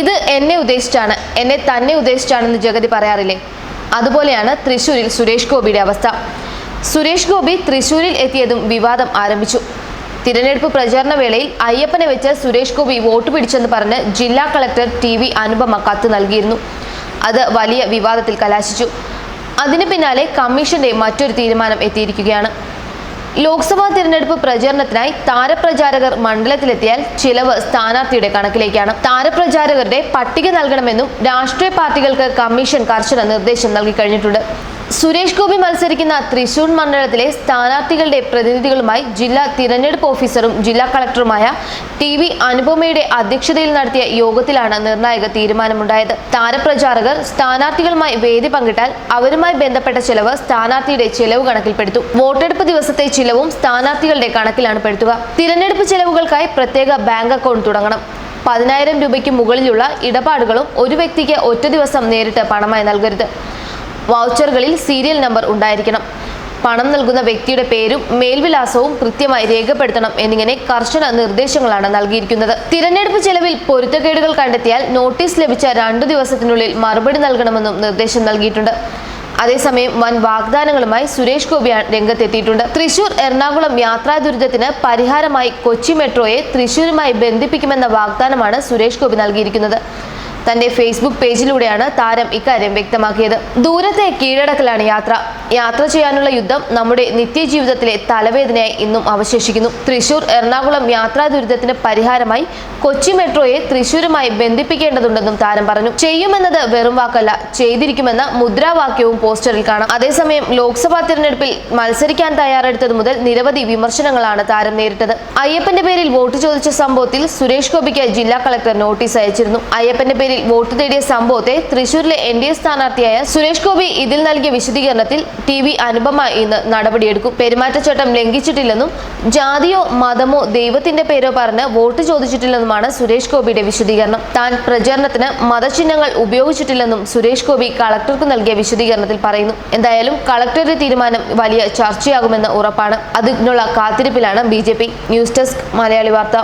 ഇത് എന്നെ ഉദ്ദേശിച്ചാണ് എന്നെ തന്നെ ഉദ്ദേശിച്ചാണെന്ന് ജഗതി പറയാറില്ലേ? അതുപോലെയാണ് തൃശൂരിൽ സുരേഷ് ഗോപിയുടെ അവസ്ഥ. സുരേഷ് ഗോപി തൃശൂരിൽ എത്തിയതും വിവാദം ആരംഭിച്ചു. തിരഞ്ഞെടുപ്പ് പ്രചാരണ വേളയിൽ അയ്യപ്പനെ വെച്ച് സുരേഷ് ഗോപി വോട്ട് പിടിച്ചെന്ന് പറഞ്ഞ് ജില്ലാ കളക്ടർ ടി വി അനുപമ കത്ത് നൽകിയിരുന്നു. അത് വലിയ വിവാദത്തിൽ കലാശിച്ചു. അതിനു പിന്നാലെ കമ്മീഷന്റെ മറ്റൊരു തീരുമാനം എത്തിയിരിക്കുകയാണ്. ലോക്സഭാ തിരഞ്ഞെടുപ്പ് പ്രചരണത്തിനായി താരപ്രചാരകർ മണ്ഡലത്തിലെത്തിയാൽ ചിലവ് സ്ഥാനാർത്ഥിയുടെ കണക്കിലേക്കാണ്. താരപ്രചാരകരുടെ പട്ടിക നൽകണമെന്നും രാഷ്ട്രീയ പാർട്ടികൾക്ക് കമ്മീഷൻ കർശന നിർദ്ദേശം നൽകി കഴിഞ്ഞിട്ടുണ്ട് സുരേഷ് ഗോപി മത്സരിക്കുന്ന തൃശൂർ മണ്ഡലത്തിലെ സ്ഥാനാർത്ഥികളുടെ പ്രതിനിധികളുമായി ജില്ലാ തിരഞ്ഞെടുപ്പ് ഓഫീസറും ജില്ലാ കളക്ടറുമായ ടി വി അനുപമയുടെ അധ്യക്ഷതയിൽ നടത്തിയ യോഗത്തിലാണ് നിർണായക തീരുമാനമുണ്ടായത്. താരപ്രചാരകർ സ്ഥാനാർത്ഥികളുമായി വേദി പങ്കിട്ടാൽ അവരുമായി ബന്ധപ്പെട്ട ചെലവ് സ്ഥാനാർത്ഥിയുടെ ചെലവ് കണക്കിൽപ്പെടുത്തും. വോട്ടെടുപ്പ് ദിവസത്തെ ചിലവും സ്ഥാനാർത്ഥികളുടെ കണക്കിലാണ് പെടുത്തുക. തിരഞ്ഞെടുപ്പ് ചെലവുകൾക്കായി പ്രത്യേക ബാങ്ക് അക്കൗണ്ട് തുടങ്ങണം. പതിനായിരം രൂപയ്ക്ക് മുകളിലുള്ള ഇടപാടുകളും ഒരു വ്യക്തിക്ക് ഒറ്റ ദിവസം നേരിട്ട് പണമായി നൽകരുത്. വൗച്ചറുകളിൽ സീരിയൽ നമ്പർ ഉണ്ടായിരിക്കണം. പണം നൽകുന്ന വ്യക്തിയുടെ പേരും മേൽവിലാസവും കൃത്യമായി രേഖപ്പെടുത്തണം എന്നിങ്ങനെ കർശന നിർദ്ദേശങ്ങളാണ് നൽകിയിരിക്കുന്നത്. തിരഞ്ഞെടുപ്പ് ചെലവിൽ പൊരുത്തക്കേടുകൾ കണ്ടെത്തിയാൽ നോട്ടീസ് ലഭിച്ച രണ്ടു ദിവസത്തിനുള്ളിൽ മറുപടി നൽകണമെന്നും നിർദ്ദേശം നൽകിയിട്ടുണ്ട്. അതേസമയം വൻ വാഗ്ദാനങ്ങളുമായി സുരേഷ് ഗോപിയാണ് രംഗത്തെത്തിയിട്ടുണ്ട്. തൃശൂർ എറണാകുളം യാത്രാ ദുരിതത്തിന് പരിഹാരമായി കൊച്ചി മെട്രോയെ തൃശൂരുമായി ബന്ധിപ്പിക്കുമെന്ന വാഗ്ദാനമാണ് സുരേഷ് ഗോപി നൽകിയിരിക്കുന്നത്. തന്റെ ഫേസ്ബുക്ക് പേജിലൂടെയാണ് താരം ഇക്കാര്യം വ്യക്തമാക്കിയത്. ദൂരത്തെ കീഴടക്കലാണ് യാത്ര. യാത്ര ചെയ്യാനുള്ള യുദ്ധം നമ്മുടെ നിത്യജീവിതത്തിലെ തലവേദനയായി ഇന്നും അവശേഷിക്കുന്നു. തൃശൂർ എറണാകുളം യാത്രാ ദുരിതത്തിന് പരിഹാരമായി കൊച്ചി മെട്രോയെ തൃശൂരുമായി ബന്ധിപ്പിക്കേണ്ടതുണ്ടെന്നും താരം പറഞ്ഞു. ചെയ്യുമെന്നത് വെറും വാക്കല്ല ചെയ്തിരിക്കുമെന്ന മുദ്രാവാക്യവും പോസ്റ്ററിൽ കാണാം. അതേസമയം ലോക്സഭാ തിരഞ്ഞെടുപ്പിൽ മത്സരിക്കാൻ തയ്യാറെടുത്തത് മുതൽ നിരവധി വിമർശനങ്ങളാണ് താരം നേരിട്ടത്. അയ്യപ്പന്റെ പേരിൽ വോട്ട് ചോദിച്ച സംഭവത്തിൽ സുരേഷ് ഗോപിക്ക് ജില്ലാ കളക്ടർ നോട്ടീസ് അയച്ചിരുന്നു. അയ്യപ്പന്റെ പേരിൽ വോട്ട് തേടിയ സംഭവത്തെ തൃശൂരിലെ എൻ ഡി എ സ്ഥാനാർത്ഥിയായ സുരേഷ് ഗോപി ഇതിൽ നൽകിയ വിശദീകരണത്തിൽ ടി വി അനുപമ ഇന്ന് നടപടിയെടുക്കും. പെരുമാറ്റച്ചട്ടം ലംഘിച്ചിട്ടില്ലെന്നും ജാതിയോ മതമോ ദൈവത്തിന്റെ പേരോ പറഞ്ഞ് വോട്ട് ചോദിച്ചിട്ടില്ലെന്നുമാണ് സുരേഷ് ഗോപിയുടെ വിശദീകരണം. താൻ പ്രചരണത്തിന് മതചിഹ്നങ്ങൾ ഉപയോഗിച്ചിട്ടില്ലെന്നും സുരേഷ് ഗോപി കളക്ടർക്ക് നൽകിയ വിശദീകരണത്തിൽ പറയുന്നു. എന്തായാലും കളക്ടറുടെ തീരുമാനം വലിയ ചർച്ചയാകുമെന്ന് ഉറപ്പാണ്. അതിനുള്ള കാത്തിരിപ്പിലാണ് ബി ന്യൂസ് ഡെസ്ക് മലയാളി വാർത്ത.